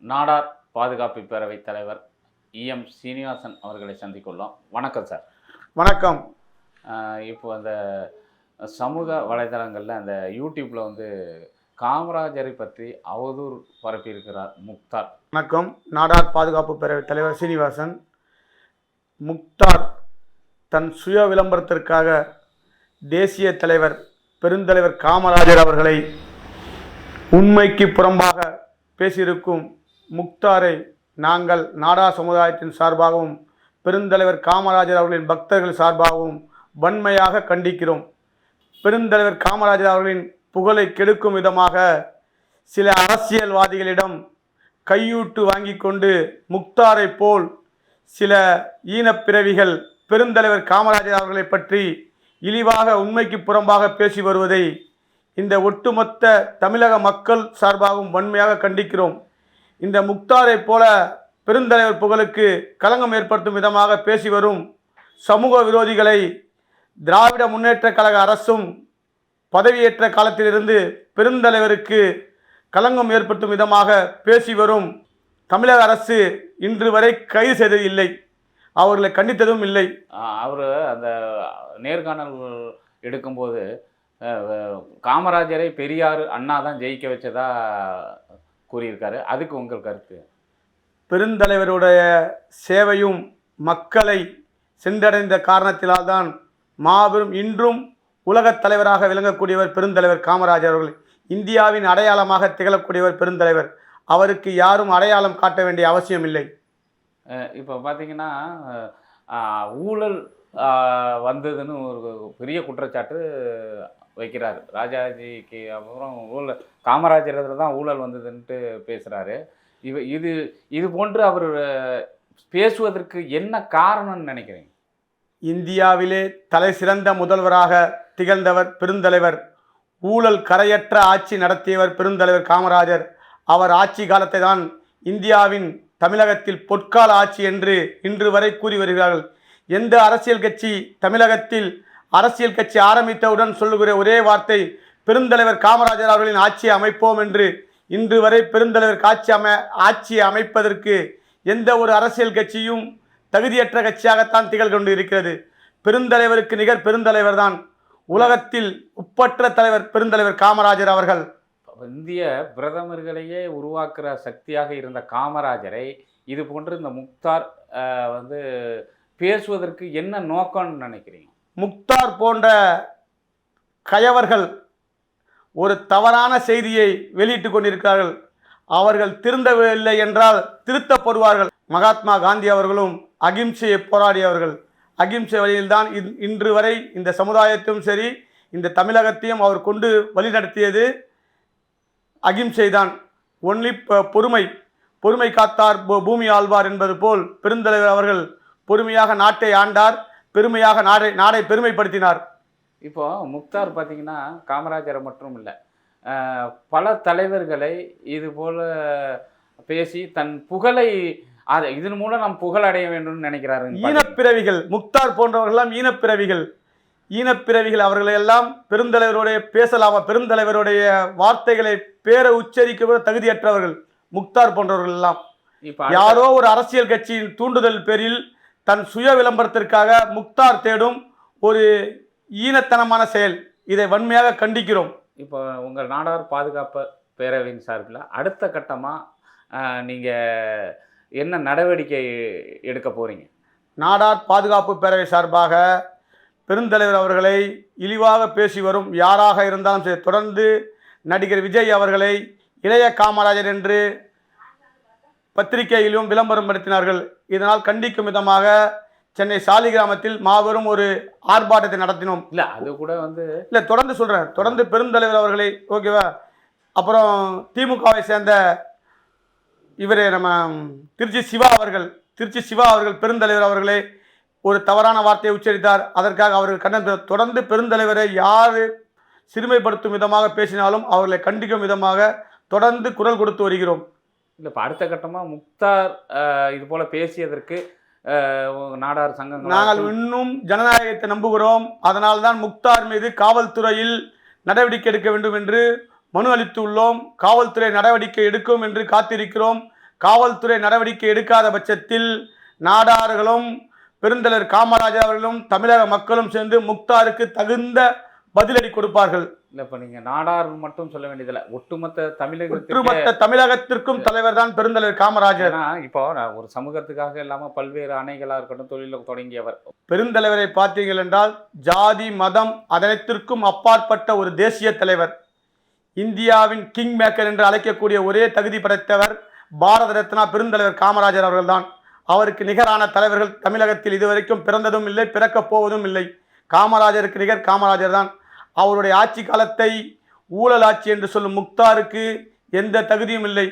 நாடார் பாதுகாப்பு பேரவைத் தலைவர் இஎம் சீனிவாசன் அவர்களை சந்திக்கொள்ளோம். வணக்கம் சார். வணக்கம். இப்போ அந்த சமூக வலைதளங்களில் அந்த யூடியூப்பில் வந்து காமராஜரை பற்றி அவதூறு பரப்பியிருக்கிறார் முக்தார். வணக்கம். நாடார் பாதுகாப்பு பேரவை தலைவர் சீனிவாசன். முக்தார் தன் சுய விளம்பரத்திற்காக தேசிய தலைவர் பெருந்தலைவர் காமராஜர் அவர்களை உண்மைக்கு புறம்பாக பேசியிருக்கும் முக்தாரை நாங்கள் நாடா சமுதாயத்தின் சார்பாகவும் பெருந்தலைவர் காமராஜர் அவர்களின் பக்தர்கள் சார்பாகவும் வன்மையாக கண்டிக்கிறோம். பெருந்தலைவர் காமராஜர் அவர்களின் புகழை கெடுக்கும் விதமாக சில அரசியல்வாதிகளிடம் கையூட்டு வாங்கி கொண்டு முக்தாரை போல் சில ஈனப்பிறவிகள் பெருந்தலைவர் காமராஜர் அவர்களை பற்றி இழிவாக உண்மைக்கு புறம்பாக பேசி வருவதை இந்த ஒட்டுமொத்த தமிழக மக்கள் சார்பாகவும் வன்மையாக கண்டிக்கிறோம். இந்த முக்தாரை போல பெருந்தலைவர் புகழுக்கு களங்கம் ஏற்படுத்தும் விதமாக பேசி வரும் சமூக விரோதிகளை திராவிட முன்னேற்ற கழக அரசும் பதவியேற்ற காலத்திலிருந்து பெருந்தலைவருக்கு களங்கம் ஏற்படுத்தும் விதமாக பேசி வரும் தமிழக அரசு இன்று வரை கைது செய்தது இல்லை. அவர்களை கண்டித்ததும் இல்லை. அவர் அந்த நேர்காணல் எடுக்கும்போது காமராஜரை பெரியார் அண்ணா தான் ஜெயிக்க வச்சதா கூறியிருக்காரு. அதுக்கு உங்கள் கருத்து? பெருந்தலைவருடைய சேவையும் மக்களை சென்றடைந்த காரணத்தினால் தான் மாபெரும் இன்றும் உலகத் தலைவராக விளங்கக்கூடியவர் பெருந்தலைவர் காமராஜர் அவர்கள் இந்தியாவின் அடையாளமாக திகழக்கூடியவர் பெருந்தலைவர். அவருக்கு யாரும் அடையாளம் காட்ட வேண்டிய அவசியம் இல்லை. இப்போ பார்த்தீங்கன்னா ஊழல் வந்ததுன்னு ஒரு பெரிய குற்றச்சாட்டு வைக்கிறார். ராஜாஜிக்கு அப்புறம் ஊழல் காமராஜர் தான் ஊழல் வந்ததுன்ட்டு பேசுகிறாரு இவ இது இது போன்று அவர் பேசுவதற்கு என்ன காரணம்னு நினைக்கிறீங்க? இந்தியாவிலே தலை சிறந்த முதல்வராக திகழ்ந்தவர் பெருந்தலைவர் ஊழல் கரையற்ற ஆட்சி நடத்தியவர் பெருந்தலைவர் காமராஜர். அவர் ஆட்சி காலத்தை தான் இந்தியாவின் தமிழகத்தில் பொற்கால ஆட்சி என்று இன்று வரை கூறி வருகிறார்கள். எந்த அரசியல் கட்சி தமிழகத்தில் அரசியல் கட்சி ஆரம்பித்தவுடன் சொல்லுகிற ஒரே வார்த்தை பெருந்தலைவர் காமராஜர் அவர்களின் ஆட்சியை அமைப்போம் என்று. இன்று வரை பெருந்தலைவர் காட்சி அமை ஆட்சியை அமைப்பதற்கு எந்த ஒரு அரசியல் கட்சியும் தகுதியற்ற கட்சியாகத்தான் திகழ் கொண்டு இருக்கிறது. பெருந்தலைவருக்கு நிகர் பெருந்தலைவர் தான். உலகத்தில் உப்பற்ற தலைவர் பெருந்தலைவர் காமராஜர் அவர்கள். இந்திய பிரதமர்களையே உருவாக்குற சக்தியாக இருந்த காமராஜரை இது போன்று இந்த முக்தார் வந்து பேசுவதற்கு என்ன நோக்கம்னு நினைக்கிறீங்க? முக்தார் போன்ற கயவர்கள் ஒரு தவறான செய்தியை வெளியிட்டு கொண்டிருக்கிறார்கள். அவர்கள் திருந்தவில்லை என்றால் திருத்தப்படுவார்கள். மகாத்மா காந்தி அவர்களும் அகிம்சையை போராடியவர்கள். அகிம்சை வழியில்தான் இன்- இன்று வரை இந்த சமுதாயத்தையும் சரி இந்த தமிழகத்தையும் அவர் கொண்டு வழிநடத்தியது அகிம்சை தான் ஒன்லி பொறுமை. பொறுமை காத்தார் பூமி ஆழ்வார் என்பது போல் பெருந்தலைவர் அவர்கள் பொறுமையாக நாட்டை ஆண்டார். பெருமையாக நாடை நாடை பெருமைப்படுத்தினார். இப்போ முக்தார் பார்த்தீங்கன்னா காமராஜரை மட்டும் இல்லை பல தலைவர்களை இது போல பேசி தன் புகழை அது இதன் மூலம் நாம் புகழ் அடைய வேண்டும்னு நினைக்கிறாரு. ஈனப்பிறவிகள் முக்தார் போன்றவர்களெல்லாம் ஈனப்பிறவிகள். ஈனப்பிறவிகள் அவர்களையெல்லாம் பெருந்தலைவருடைய பேசலாமா பெருந்தலைவருடைய வார்த்தைகளை பேர உச்சரிக்க கூட தகுதியற்றவர்கள் முக்தார் போன்றவர்கள் எல்லாம் யாரோ ஒரு அரசியல் கட்சியின் தூண்டுதல் பேரில் தன் சுய விளம்பரத்திற்காக முக்தார் தேடும் ஒரு ஈனத்தனமான செயல். இதை வன்மையாக கண்டிக்கிறோம். இப்போ உங்கள் நாடார் பாதுகாப்பு பேரவையின் சார்பில் அடுத்த கட்டமாக நீங்கள் என்ன நடவடிக்கை எடுக்க போகிறீங்க நாடார் பாதுகாப்பு பேரவை சார்பாக பெருந்தலைவர் அவர்களை இழிவாக பேசி வரும் யாராக இருந்தாலும் சரி தொடர்ந்து நடிகர் விஜய் அவர்களை இளைய காமராஜர் என்று பத்திரிகையிலும் விளம்பரம் படுத்தினார்கள். இதனால் கண்டிக்கும் விதமாக சென்னை சாலிகிராமத்தில் மாபெரும் ஒரு ஆர்ப்பாட்டத்தை நடத்தினோம். இல்லை அது கூட வந்து இல்லை தொடர்ந்து சொல்கிறேன் தொடர்ந்து பெருந்தலைவர் அவர்களை ஓகேவா? அப்புறம் திமுகவை சேர்ந்த இவர் நம்ம திருச்சி சிவா அவர்கள் திருச்சி சிவா அவர்கள் பெருந்தலைவர் அவர்களே ஒரு தவறான வார்த்தையை உச்சரித்தார். அதற்காக அவர்கள் கண்டனம் தொடர்ந்து பெருந்தலைவரை யார் சிறுமைப்படுத்தும் விதமாக பேசினாலும் அவர்களை கண்டிக்கும் விதமாக தொடர்ந்து குரல் கொடுத்து வருகிறோம். இல்லை இப்போ அடுத்த கட்டமாக முக்தார் இது போல் பேசியதற்கு நாடார் சங்கங்கள் நாங்கள் இன்னும் ஜனநாயகத்தை நம்புகிறோம். அதனால்தான் முக்தார் மீது காவல்துறையில் நடவடிக்கை எடுக்க வேண்டும் என்று மனு அளித்துள்ளோம். காவல்துறை நடவடிக்கை எடுக்கும் என்று காத்திருக்கிறோம். காவல்துறை நடவடிக்கை எடுக்காத பட்சத்தில் நாடார்களும் பெருந்தலைவர் காமராஜர் அவர்களும் தமிழக மக்களும் சேர்ந்து முக்தாருக்கு தகுந்த பதிலடி கொடுப்பார்கள். இல்ல இப்ப நீங்க நாடார் மட்டும் சொல்ல வேண்டியதில்ல. ஒட்டுமொத்த தமிழகத்திற்கு ஒட்டுமொத்த தமிழகத்திற்கும் தலைவர் தான் பெருந்தலைவர் காமராஜர். இப்போ ஒரு சமூகத்துக்காக இல்லாம பல்வேறு அணைகளா இருக்கட்டும் தொழில தொடங்கியவர். பெருந்தலைவரை பார்த்தீர்கள் என்றால் ஜாதி மதம் அதனைத்திற்கும் அப்பாற்பட்ட ஒரு தேசிய தலைவர். இந்தியாவின் கிங் மேக்கர் என்று அழைக்கக்கூடிய ஒரே தகுதி படைத்தவர் பாரத ரத்னா பெருந்தலைவர் காமராஜர் அவர்கள்தான். அவருக்கு நிகரான தலைவர்கள் தமிழகத்தில் இதுவரைக்கும் பிறந்ததும் இல்லை பிறக்கப் போவதும் இல்லை. காமராஜருக்கு நிகர் காமராஜர் தான் அவருடைய ஆட்சி காலத்தை ஊழல் ஆட்சி என்று சொல்லும் முக்தாருக்கு எந்த தகுதியும் இல்லை.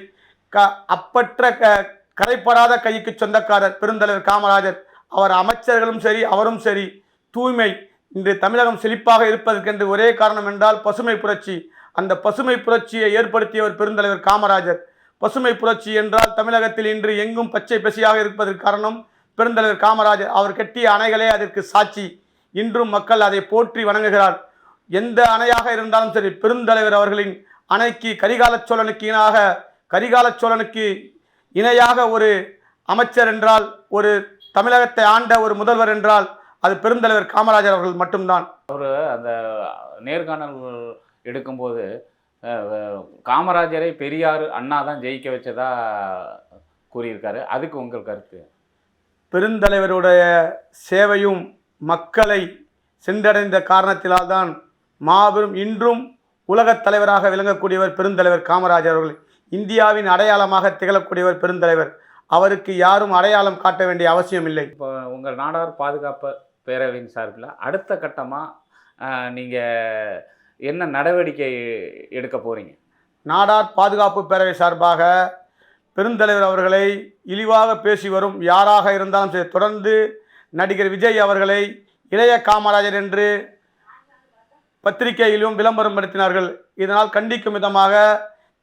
க அப்பற்ற க கரைப்படாத கைக்கு சொந்தக்காரர் பெருந்தலைவர் காமராஜர். அவர் அமைச்சர்களும் சரி அவரும் சரி. தூய்மை. இன்று தமிழகம் செழிப்பாக இருப்பதற்கென்று ஒரே காரணம் என்றால் பசுமை புரட்சி. அந்த பசுமை புரட்சியை ஏற்படுத்தியவர் பெருந்தலைவர் காமராஜர். பசுமை புரட்சி என்றால் தமிழகத்தில் இன்று எங்கும் பச்சை பசியாக இருப்பதற்கு காரணம் பெருந்தலைவர் காமராஜர். அவர் கட்டிய அணைகளே அதற்கு சாட்சி. இன்றும் மக்கள் அதை போற்றி வணங்குகிறார். எந்த அணையாக இருந்தாலும் சரி பெருந்தலைவர் அவர்களின் அணைக்கு கரிகால சோழனுக்கு இணையாக கரிகால சோழனுக்கு இணையாக ஒரு அமைச்சர் என்றால் ஒரு தமிழகத்தை ஆண்ட ஒரு முதல்வர் என்றால் அது பெருந்தலைவர் காமராஜர் அவர்கள் மட்டும்தான். அந்த நேர்காணல் எடுக்கும்போது காமராஜரை பெரியார் அண்ணா தான் ஜெயிக்க வச்சதா கூறியிருக்காரு. அதுக்கு உங்கள் கருத்து? பெருந்தலைவருடைய சேவையும் மக்களை சென்றடைந்த காரணத்தினால்தான் மாபெரும் இன்றும் உலகத் தலைவராக விளங்கக்கூடியவர் பெருந்தலைவர் காமராஜர் அவர்கள். இந்தியாவின் அடையாளமாக திகழக்கூடியவர் பெருந்தலைவர். அவருக்கு யாரும் அடையாளம் காட்ட வேண்டிய அவசியம் இல்லை. இப்போ உங்கள் நாடார் பாதுகாப்பு பேரவையின் சார்பில் அடுத்த கட்டமாக நீங்கள் என்ன நடவடிக்கை எடுக்க போகிறீங்க நாடார் பாதுகாப்பு பேரவை சார்பாக பெருந்தலைவர் அவர்களை இழிவாக பேசி வரும் யாராக இருந்தாலும் சரி தொடர்ந்து நடிகர் விஜய் அவர்களை இளைய காமராஜர் என்று பத்திரிகையிலும் விளம்பரம் படுத்தினார்கள் இதனால் கண்டிக்கும் விதமாக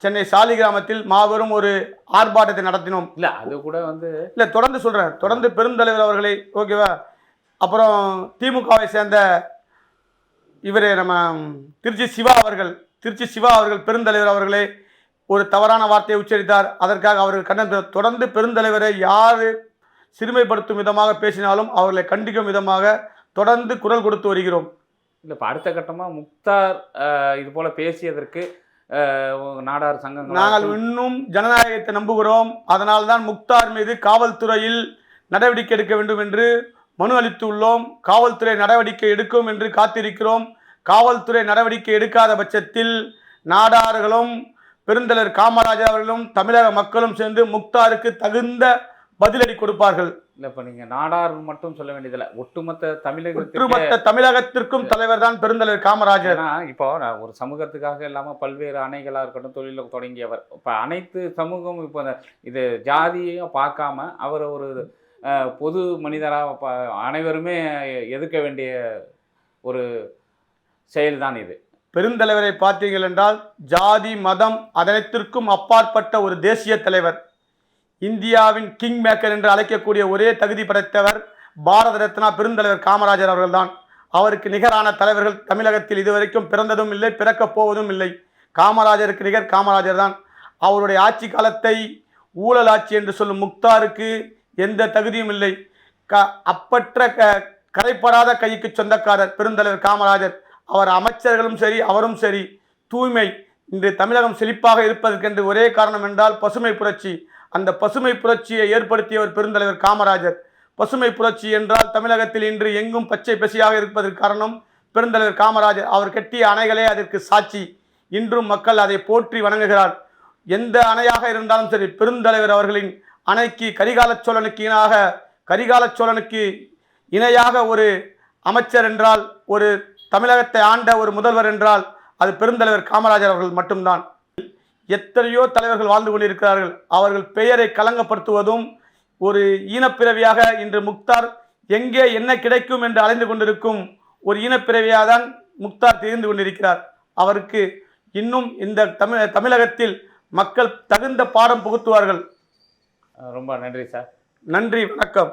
சென்னை சாலிகிராமத்தில் மாபெரும் ஒரு ஆர்ப்பாட்டத்தை நடத்தினோம். இல்லை அது கூட வந்து இல்லை தொடர்ந்து சொல்கிறேன் தொடர்ந்து பெருந்தலைவர் அவர்களை ஓகேவா? அப்புறம் திமுகவை சேர்ந்த இவர் நம்ம திருச்சி சிவா அவர்கள் திருச்சி சிவா அவர்கள் பெருந்தலைவர் அவர்களே ஒரு தவறான வார்த்தையை உச்சரித்தார். அதற்காக அவர்கள் கண்டனம் தொடர்ந்து பெருந்தலைவரை யார் சிறுமைப்படுத்தும் விதமாக பேசினாலும் அவர்களை கண்டிக்கும் விதமாக தொடர்ந்து குரல் கொடுத்து வருகிறோம். இல்லை இப்போ அடுத்த கட்டமாக முக்தார் இது போல் பேசியதற்கு நாடார் சங்கங்கள் நாங்கள் இன்னும் ஜனநாயகத்தை நம்புகிறோம். அதனால்தான் முக்தார் மீது காவல்துறையில் நடவடிக்கை எடுக்க வேண்டும் என்று மனு அளித்துள்ளோம். காவல்துறை நடவடிக்கை எடுக்கும் என்று காத்திருக்கிறோம். காவல்துறை நடவடிக்கை எடுக்காத பட்சத்தில் நாடார்களும் பெருந்தலைவர் காமராஜர் அவர்களும் தமிழக மக்களும் சேர்ந்து முக்தாருக்கு தகுந்த பதிலடி கொடுப்பார்கள். இல்லை இப்போ நீங்கள் நாடார் மட்டும் சொல்ல வேண்டியதில்ல. ஒட்டுமொத்த தமிழகத்திற்கு ஒட்டுமொத்த தமிழகத்திற்கும் தலைவர் தான் பெருந்தலைவர் காமராஜர். இப்போ ஒரு சமூகத்துக்காக இல்லாமல் பல்வேறு அணைகளாக இருக்கட்டும் தொழில தொடங்கியவர். இப்போ அனைத்து சமூகம் இப்போ இது ஜாதியையும் பார்க்காம அவர் ஒரு பொது மனிதராக அனைவருமே எதிர்க்க வேண்டிய ஒரு செயல்தான் இது. பெருந்தலைவரை பார்த்தீர்கள் என்றால் ஜாதி மதம் அதனைத்திற்கும் அப்பாற்பட்ட ஒரு தேசிய தலைவர். இந்தியாவின் கிங் மேக்கர் என்று அழைக்கக்கூடிய ஒரே தகுதி படைத்தவர் பாரத ரத்னா பெருந்தலைவர் காமராஜர் அவர்கள்தான். அவருக்கு நிகரான தலைவர்கள் தமிழகத்தில் இதுவரைக்கும் பிறந்ததும் இல்லை பிறக்கப் போவதும் இல்லை. காமராஜருக்கு நிகர் காமராஜர் தான். அவருடைய ஆட்சி காலத்தை ஊழல் ஆட்சி என்று சொல்லும் முக்தாருக்கு எந்த தகுதியும் இல்லை. க அப்பற்ற க கரைப்படாத கைக்கு சொந்தக்காரர் பெருந்தலைவர் காமராஜர். அவர் அமைச்சர்களும் சரி அவரும் சரி. தூய்மை இன்று தமிழகம் செழிப்பாக இருப்பதற்கென்று ஒரே காரணம் என்றால் பசுமை புரட்சி. அந்த பசுமை புரட்சியை ஏற்படுத்தியவர் பெருந்தலைவர் காமராஜர். பசுமை புரட்சி என்றால் தமிழகத்தில் இன்று எங்கும் பச்சை பசியாக இருப்பதற்கு காரணம் பெருந்தலைவர் காமராஜர். அவர் கட்டிய அணைகளே அதற்கு சாட்சி. இன்றும் மக்கள் அதை போற்றி வணங்குகிறார். எந்த அணையாக இருந்தாலும் சரி பெருந்தலைவர் அவர்களின் அணைக்கு கரிகால சோழனுக்கு இணையாக கரிகால சோழனுக்கு இணையாக ஒரு அமைச்சர் என்றால் ஒரு தமிழகத்தை ஆண்ட ஒரு முதல்வர் என்றால் அது பெருந்தலைவர் காமராஜர் அவர்கள் மட்டும்தான். எத்தனையோ தலைவர்கள் வாழ்ந்து கொண்டிருக்கிறார்கள். அவர்கள் பெயரை களங்கப்படுத்துவதும் ஒரு ஈனப்பிறவியாக இன்று முக்தார் எங்கே என்ன கிடைக்கும் என்று அலைந்து கொண்டிருக்கும் ஒரு ஈனப்பிறவியாக தான் முக்தார் தெரிந்து கொண்டிருக்கிறார். அவருக்கு இன்னும் இந்த தமிழ் தமிழகத்தில் மக்கள் தகுந்த பாடம் புகுத்துவார்கள். ரொம்ப நன்றி சார். நன்றி வணக்கம்.